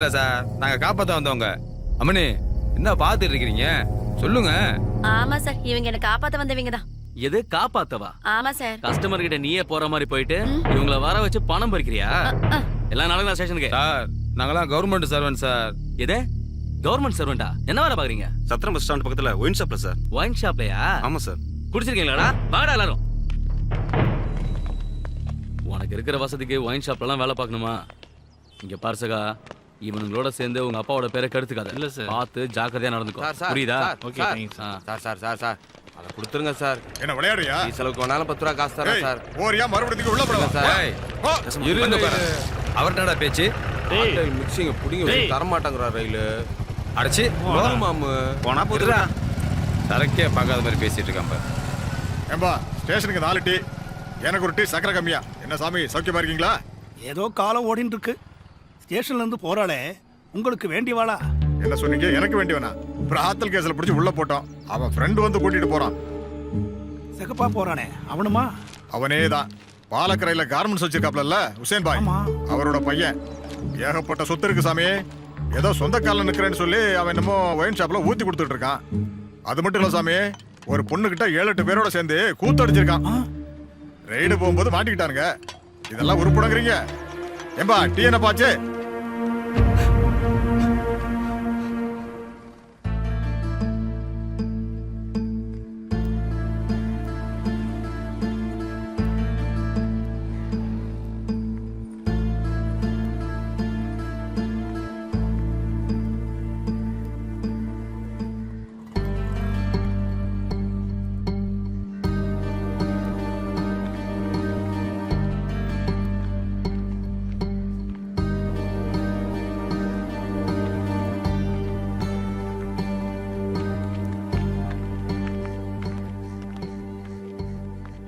இல்ல சார் நாங்க காப்பாத்த வந்தவங்க. அம்மனி என்ன பாத்துட்டு இருக்கிறீங்க? சொல்லுங்க. ஆமா சார் இவங்க என்ன காப்பாத்த வந்தவங்க தான். எது? காப்பாத்தவா? ஆமா சார் கஸ்டமர் கிட்ட நீயே போற மாதிரி போயிட்டு இவங்கள வர வச்சு பணம் பறிக்கிறியா? அ. எல்லாம் நடக்கலாம் ஸ்டேஷனுக்கு சார் நாங்களாம் கவர்மெண்ட் சர்வன்ட் சார் எது? கவர்மெண்ட் சர்வெண்டா என்ன வேலை பாக்குறீங்க சத்திரம் பஸ் ஸ்டாண்ட் பக்கத்துல ஒயின் ஷாப்ல சார் ஒயின் ஷாப்லயா ஆமா சார் குடிச்சிருக்கீங்களாடா? வாடா எல்லாரும். உனக்கு இருக்கிற வசதிக்கு ஒயின் ஷாப்லலாம் வேலை பார்க்கணுமா? இங்க பார்சகா இவனுங்களோட சேர்ந்து உங்க அப்பாவோட பேரை கெடுத்துக்காத. இல்ல சார். பார்த்து ஜாக்கிரதையா நடந்துக்கோ. சார் சார் புரியுதா? Sir, sir, sir sir sir sir. அதை கொடுத்துருங்க சார். என்ன விளையாடுறியா? டீ செலவுக்கு வேணாலும் பத்து ரூபா காசு தரேன் சார். ஓரியா மறுபடியும் உள்ள போடலாம் சார். இருங்க பாரு. அவர்டா பேச்சு? மிக்சிங்க புடிங்க தர மாட்டேங்கிறா ரயிலு. அடைச்சி மாமு. போனா போதுடா. சரக்கே பார்க்காத மாதிரி பேசிட்டு இருக்கான் பாரு. ஏம்பா ஸ்டேஷனுக்கு நாலு டீ. எனக்கு ஒரு டீ சக்கரை கம்மியா. என்ன சாமி சௌக்கியமா இருக்கீங்களா? ஏதோ காலம் ஓடின்னு இருக்கு. ஸ்டேஷன்ல இருந்து போறாளே உங்களுக்கு வேண்டியவாளா? என்ன சொன்னீங்க? எனக்கு வேண்டியவனா? பிராத்தல் கேஸ்ல பிடிச்சி உள்ள போட்டோம் அவன் ஃப்ரெண்டு வந்து கூட்டிட்டு போறான். சிகப்பா போறானே அவனுமா? அவனே தான் பாலக்கரையில கார்மெண்ட்ஸ் வச்சிருக்காப்ல ஹுசேன் பாய். அவரோட பையன். ஏகப்பட்ட சொத்து இருக்கு சாமி. ஏதோ சொந்த காலில் நிக்கிறேன்னு சொல்லி அவன் என்னமோ ஒயின் ஷாப்ல ஊத்தி கொடுத்துட்டு இருக்கான். அது மட்டும் இல்ல சாமி ஒரு பொண்ணு கிட்ட ஏழு எட்டு பேரோட சேர்ந்து கூத்தடிச்சிருக்கான் ரெய்டு போகும்போது மாட்டிக்கிட்டானுங்க. இதெல்லாம் உருப்படங்கிறீங்க. ஏம்பா டீ என்ன பாச்சு?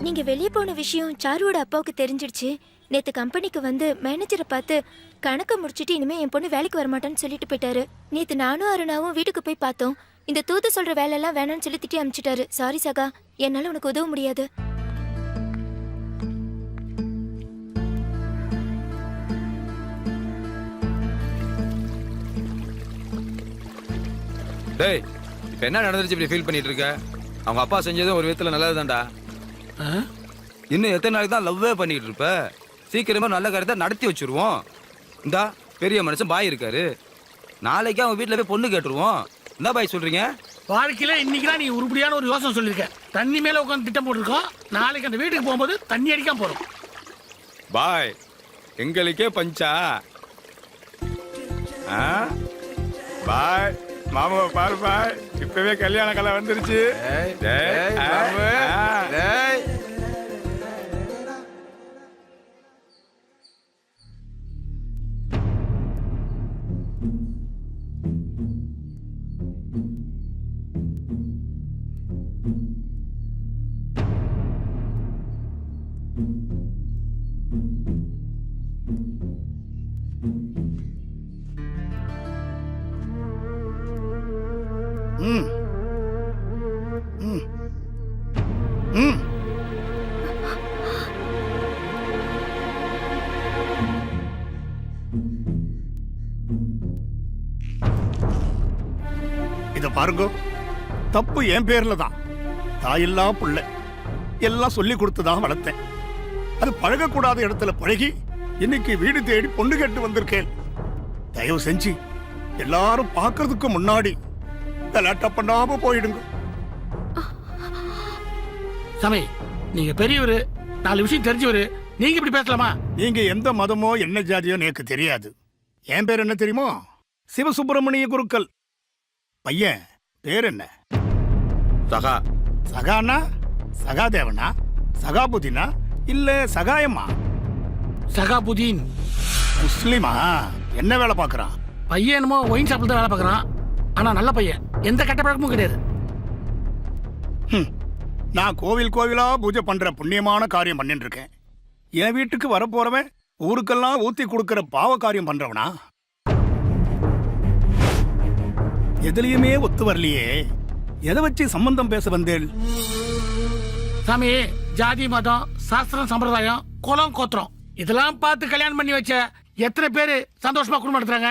நீங்க வெளியே போன விஷயம் சாருவோட அப்பாவுக்கு தெரிஞ்சிடுச்சு. நேத்து கம்பெனிக்கு வந்து மேனேஜரை பார்த்து கணக்க முடிச்சிட்டு இனிமே என் பொண்ணு வேலைக்கு வரமாட்டான்னு சொல்லிட்டு போயிட்டாரு. நேத்து நானும் அருணாவும் வீட்டுக்கு போய் பார்த்தோம். இந்த தூத்து சொல்ற வேலையெல்லாம் வேணாம்னு சொல்லி திட்டி அனுப்பிச்சிட்டாரு சாரி சகா. என்னால உனக்கு உதவ முடியாது. டேய் இப்போ என்ன நடந்துருச்சு இப்படி ஃபீல் பண்ணிட்டு இருக்க? அவங்க அப்பா செஞ்சதும் ஒரு விதத்துல நல்லதுதான்டா. இன்னும் எத்தனை நாளைக்கு தான் லவ்வே பண்ணிட்டு இருப்ப? சீக்கிரமா நல்ல காரியத்தை நடத்தி வச்சிருவோம். இந்தா பெரிய மனுஷன் பாய் இருக்காரு. நாளைக்கு அவன் வீட்டில் போய் பொண்ணு கேட்டுருவோம். என்ன பாய் சொல்றீங்க? வாழ்க்கையில இன்னைக்கு தான் நீ உருப்படியான ஒரு யோசனை சொல்லியிருக்க தண்ணி மேல உட்காந்து திட்டம் போட்டிருக்கோம். நாளைக்கு அந்த வீட்டுக்கு போகும்போது தண்ணி அடிக்காம போறோம். பாய் எங்களுக்கே பஞ்சா? ஆ? பாய் மாமாவை பாரு பாய். இப்பவே கல்யாண கலை வந்துருச்சு இத பாருங்க. தப்பு என் பேர்ல தான். தாயில்லா புள்ள. எல்லாம் சொல்லி கொடுத்து தான் வளர்த்தேன். அது பழகக்கூடாத இடத்துல பழகி இன்னைக்கு வீடு தேடி பொண்ணு கேட்டு வந்திருக்கேன். தயவு செஞ்சு எல்லாரும் பார்க்கறதுக்கு முன்னாடி கலாட்டா பண்ணாம போயிடுங்க. சாமி நீங்க பெரியவர் நாலு விஷயம் தெரிஞ்சவர் நீங்க இப்படி பேசலாமா? நீங்க எந்த மதமோ என்ன ஜாதியோ எனக்கு தெரியாது. என் பேர் என்ன தெரியுமோ? சிவசுப்பிரமணிய குருக்கள். பையன் பேர் என்ன? சகா. சகானா? சகாதேவனா? சகாபுதினா? இல்ல சகாயம்மா? சகாபுதீன். முஸ்லிமா? என்ன வேலை பார்க்கறான்? பையன் என்னமோ ஒயின் ஷாப்ல தான் வேலை பார்க்கறான். ஆனா நல்ல பையன். எந்த கெட்ட பழக்கமும் கிடையாது. நான் கோவில் கோவிலா பூஜை பண்ற புண்ணியமான காரியம் பண்ணிட்டு இருக்கேன் என் வீட்டுக்கு வரப்போறவன் ஊருக்கெல்லாம் ஊத்தி கொடுக்கிற பாவ காரியம் பண்றவனா? எதுலயுமே ஒத்து வரலையே. எதை வச்சு சம்பந்தம் பேச வந்தேன் சாமி ஜாதி மதம் சாஸ்திரம் சம்பிரதாயம் குலம் கோத்திரம். இதெல்லாம் பார்த்து கல்யாணம் பண்ணி வச்ச எத்தனை பேரு சந்தோஷமா குடும்பம் நடத்துறாங்க?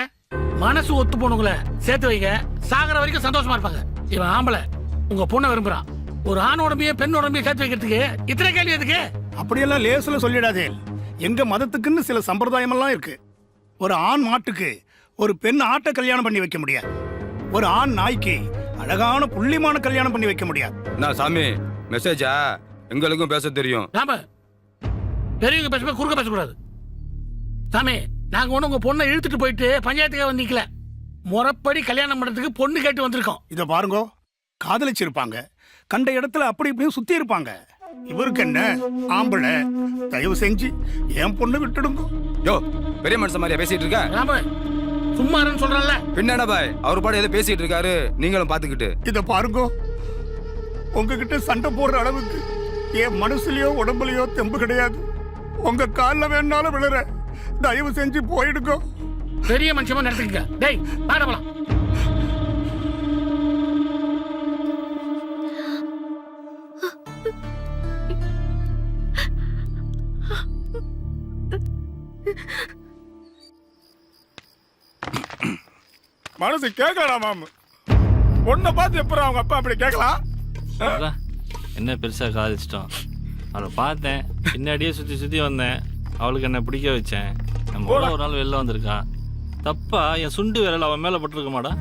மனசு ஒத்து போனவங்கள சேர்த்து வைங்க. சாகர வரைக்கும் சந்தோஷமா இருப்பாங்க. இவன் ஆம்பளை. உங்க பொண்ணை விரும்புறான். ஒரு ஆண் உடம்பையும் பெண் உடம்பையும் சேர்த்து வைக்கிறதுக்கு இத்தனை கேள்வி எதுக்கு? அப்படியெல்லாம் லேசுல சொல்லிடாதே. எங்க மதத்துக்குன்னு சில சம்பிரதாயமெல்லாம் இருக்கு. ஒரு ஆண் மாட்டுக்கு ஒரு பெண் ஆட்டை கல்யாணம் பண்ணி வைக்க முடியாது. ஒரு ஆண் நாய்க்கு அழகான புள்ளிமான கல்யாணம் பண்ணி வைக்க முடியாது. நான் சாமி மெசேஜா எங்களுக்கும் பேச தெரியும். நாம பெரியவங்க பேசும்போது குறுக்க பேசக்கூடாது. சாமி நாங்க ஒண்ணு உங்க பொண்ணை இழுத்துட்டு போயிட்டு பஞ்சாயத்துக்காக வந்து நிக்கல முறைப்படி கல்யாணம் பண்றதுக்கு பொண்ணு கேட்டு வந்திருக்கோம். இத பாருங்க. காதலிச்சிருப்பாங்க. கண்ட இடத்துல அப்படி இப்படியும் சுத்தி இருப்பாங்க. இவருக்கு என்ன? ஆம்பளை. தயவு செஞ்சு என் பொண்ணு விட்டுடுங்க. யோ பெரிய மனுஷன் மாதிரியா பேசிட்டு இருக்க? ராம சும்மா இருன்னு சொல்றேன்ல பின்னாடா பாய் அவர் பாடு ஏதோ பேசிட்டு இருக்காரு. நீங்களும் பாத்துக்கிட்டு. இத பாருங்க. உங்ககிட்ட சண்டை போடுற அளவுக்கு என் மனசுலயோ உடம்புலயோ தெம்பு கிடையாது. உங்க கால்ல வேணாலும் விழுற. தயவு செஞ்சு போயிடுங்க. பெரிய மனுஷமா நடத்துக்கங்க டேய் வாடா போலாம். மனசு கேட்கலாம் மாமு. பொண்ணை பார்த்து எப்பறம் அவங்க அப்பா அப்படி கேட்கலாம் என்ன பெருசாக காதலிச்சிட்டோம். அவளை பார்த்தேன். பின்னாடியே சுற்றி சுற்றி வந்தேன். அவளுக்கு என்ன பிடிக்க வச்சேன். நம்ம கூட ஒரு நாள் வெளில வந்திருக்கா. தப்பா என் சுண்டு விரல் அவன் மேலே பட்டிருக்குமாடா.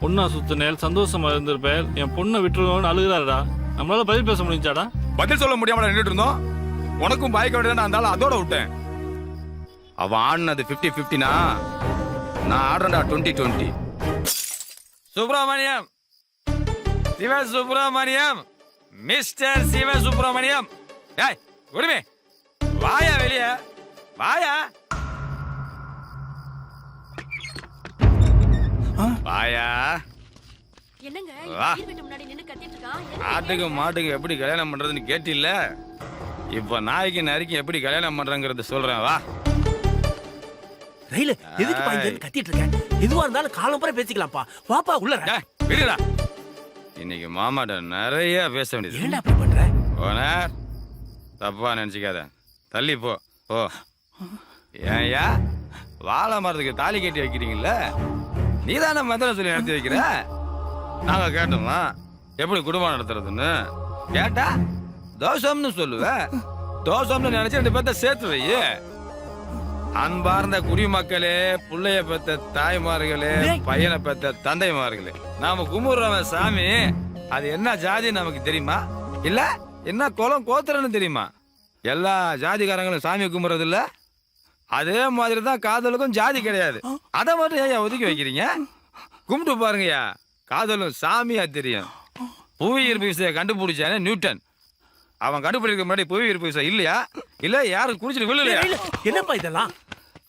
பொண்ணா சுத்தினேல் சந்தோஷமா இருந்திருப்பேன் என் பொண்ணை விட்டுருவோம்னு அழுகுறாருடா. நம்மளால பதில் பேச முடிஞ்சாடா? பதில் சொல்ல முடியாம நின்றுட்டு இருந்தோம். உனக்கும் பாய்க்க வேண்டியதான் இருந்தாலும் அதோட விட்டேன். அவன் ஆடினது பிப்டி பிப்டினா நான் ஆடுறேன்டா twenty twenty Subramaniam. Siva Subramaniam. Mister Siva Subramaniam. ஏய் குடுமே வாயா வெளிய. வாயா. வாயா. என்னங்க? முன்னாடி நின்னு கத்திட்டு இருக்கான் ஆட்டுக்கு மாட்டுக்கு எப்படி கல்யாணம் பண்றதுன்னு கேட்டில்ல? இப்ப நாய்க்கு நரிக்கு எப்படி கல்யாணம் பண்றேங்கிறத சொல்றேன் வா. ரயில எதுக்கு பா இங்க கத்திட்டு இருக்க எதுவா இருந்தாலும் காலம் பூரா பேசிக்கலாம்ப்பா. வாப்பா உள்ள டேய், விடுடா. இன்னைக்கு மாமாட்ட நிறைய பேச வேண்டியது. ஏன்டா அப்படி பண்ற? ஓனர் தப்பா நினைச்சுக்காத. தள்ளி போ. போ ஏன்யா வாழை மரத்துக்கு தாலி கட்டி வைக்கிறீங்கல்ல? நீ தானே மந்திரம் சொல்லி நடத்தி வைக்கிற? நாங்க கேட்டோமா எப்படி குடும்பம் நடத்துறதுன்னு? கேட்டா தோஷம்னு சொல்லுவ. தோஷம்னு நினைச்சு ரெண்டு பேர்த்த சேர்த்து வை. அன்பார்ந்த குடிமக்களே புள்ளைய பெத்த தாய்மார்களே பையனை பெத்த தந்தைமார்களே நாம கும்பிடுறவன் சாமி அது என்ன ஜாதி நமக்கு தெரியுமா? இல்ல என்ன குலம் கோத்திரன்னு தெரியுமா? எல்லா ஜாதிக்காரங்களும் சாமி கும்பிடுறது இல்ல அதே மாதிரி தான் காதலுக்கும் ஜாதி கிடையாது. அதை மட்டும் ஏன் ஒதுக்கி வைக்கிறீங்க? கும்பிட்டு பாருங்கய்யா. காதலும் சாமியா தெரியும். புவி ஈர்ப்பு விசையை கண்டுபிடிச்சானே நியூட்டன். அவன் கண்டுபிடிக்க முன்னாடி புவி ஈர்ப்பு விசை இல்லையா? இல்ல யாரும் குடிச்சிட்டு விழலையா? என்னப்பா இதெல்லாம்?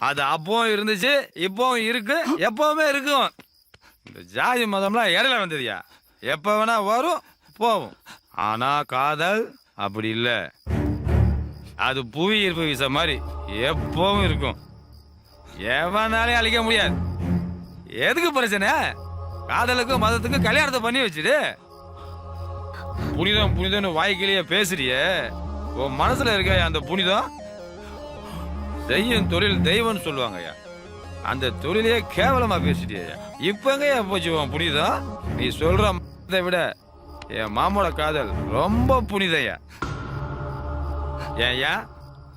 அது அப்பவும் இருந்துச்சு இப்பவும் இருக்கு எப்பவுமே இருக்கும். இந்த ஜாதி மதம்லாம் இடையில வந்ததுயா எப்ப வேணா வரும் போகும். ஆனா காதல் அப்படி இல்ல. அது புவி ஈர்ப்பு விசை மாதிரி எப்பவும் இருக்கும். எவனாலையும் அழிக்க முடியாது. எதுக்கு பிரச்சனை? காதலுக்கும் மதத்துக்கும் கல்யாணத்தை பண்ணி வச்சுடு. புனிதம் புனிதம்னு வாய்க்கிலேயே பேசுறியே. உன் மனசுல இருக்க அந்த புனிதம் தெய்யம் தொழில் தெய்வம்னு சொல்லுவாங்க ஐயா. அந்த தொழிலையே கேவலமா பேசிட்டியா இப்பங்க போச்சு உன் புனிதம்? நீ சொல்ற விட என் மாமோட காதல் ரொம்ப புனிதையா ஏன்யா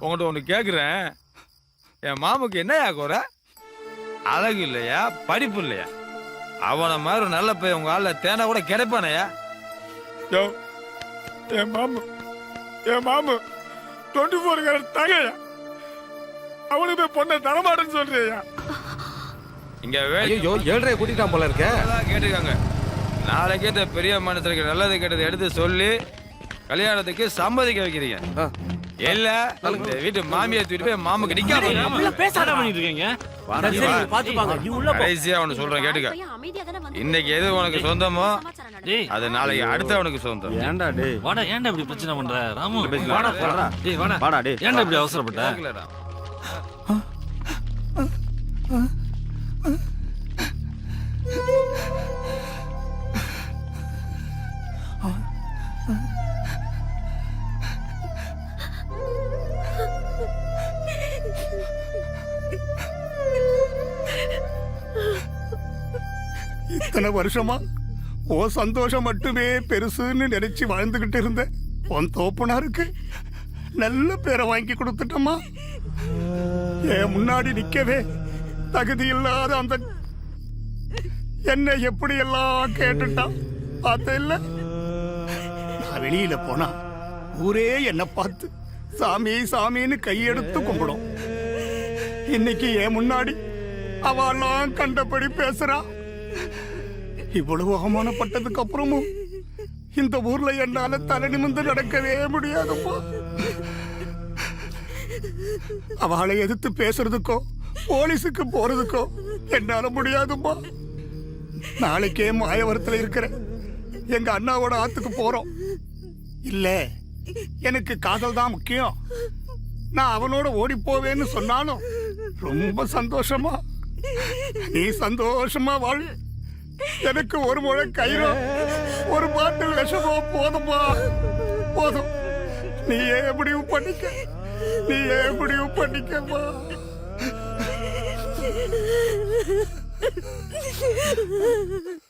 உங்கள்கிட்ட ஒன்று கேட்குறேன் என் மாமுக்கு என்னையா குறை? அழகு இல்லையா? படிப்பு இல்லையா? அவனை மாதிரி நல்ல பையன் உங்க ஆள்ல தேனை கூட கிடைப்பானையா யோ என் மாமு என் மாமு டுவெண்ட்டி ஃபோர் கேரட் தகையா அவனுக்கு போய் பொண்ணை தரமாட்டேன்னு சொல்றியா? இங்க வேலை ஐயோ ஏழ்றைய கூட்டிட்டான் போல இருக்க. கேட்டுக்காங்க. நாளைக்கே இந்த பெரிய மனுஷனுக்கு நல்லது கெட்டது எடுத்து சொல்லி கல்யாணத்துக்கு சம்மதிக்க வைக்கிறீங்க. இல்ல இந்த வீட்டு மாமியை தூக்கிட்டு போய் மாமுக்கு நிக்காம உள்ள பேசாத பண்ணிட்டு இருக்கீங்க கடைசியா ஒண்ணு சொல்றேன் கேட்டுக்க. இன்னைக்கு எது உனக்கு சொந்தமோ. டேய். அது நாளைக்கு அடுத்தவனுக்கு சொந்தம். ஏன்டா டே வாடா ஏன்டா இப்படி பிரச்சனை பண்ற? ராமு வாடா டேய் வாடா. வாடா டே ஏன்டா இப்படி அவசரப்பட்ட? இத்தனை வருஷமா? ஓ சந்தோஷம் மட்டுமே பெருசுன்னு நினைச்சு வாழ்ந்துகிட்டு இருந்தேன் உன் தோப்பனாருக்கு நல்ல பேரை வாங்கி கொடுத்துட்டம்மா. என் முன்னாடி நிக்கவே தகுதி இல்லாத அந்த என்னை எப்படி எல்லாம் கேட்டுட்டான்? பார்த்த இல்ல? நான் வெளியில போனா ஊரே என்னை பார்த்து சாமி சாமின்னு கையெடுத்து கும்பிடும். இன்னைக்கு என் முன்னாடி அவெல்லாம் கண்டபடி பேசுறா? இவ்வளவு அவமானப்பட்டதுக்கு அப்புறமும் இந்த ஊர்ல என்னால தலை நிமிந்து நடக்கவே முடியாதுப்பா. அவளை எதிர்த்து பேசுறதுக்கோ போலீஸுக்கு போறதுக்கோ என்னால முடியாதுப்பா. நாளைக்கே மாயவரத்துல இருக்கிற எங்க அண்ணாவோட ஆத்துக்கு போறோம். இல்ல எனக்கு காதல் தான் முக்கியம். நான் அவனோட ஓடி போவேன்னு சொன்னாலும் ரொம்ப சந்தோஷமா. நீ சந்தோஷமா வாழ். எனக்கு ஒரு முறை கயிறோ ஒரு பாட்டில் விஷமோ போதும்மா போதும். நீ ஏன் முடிவு பண்ணிக்க. நீ ஏன் முடிவு பண்ணிக்கமா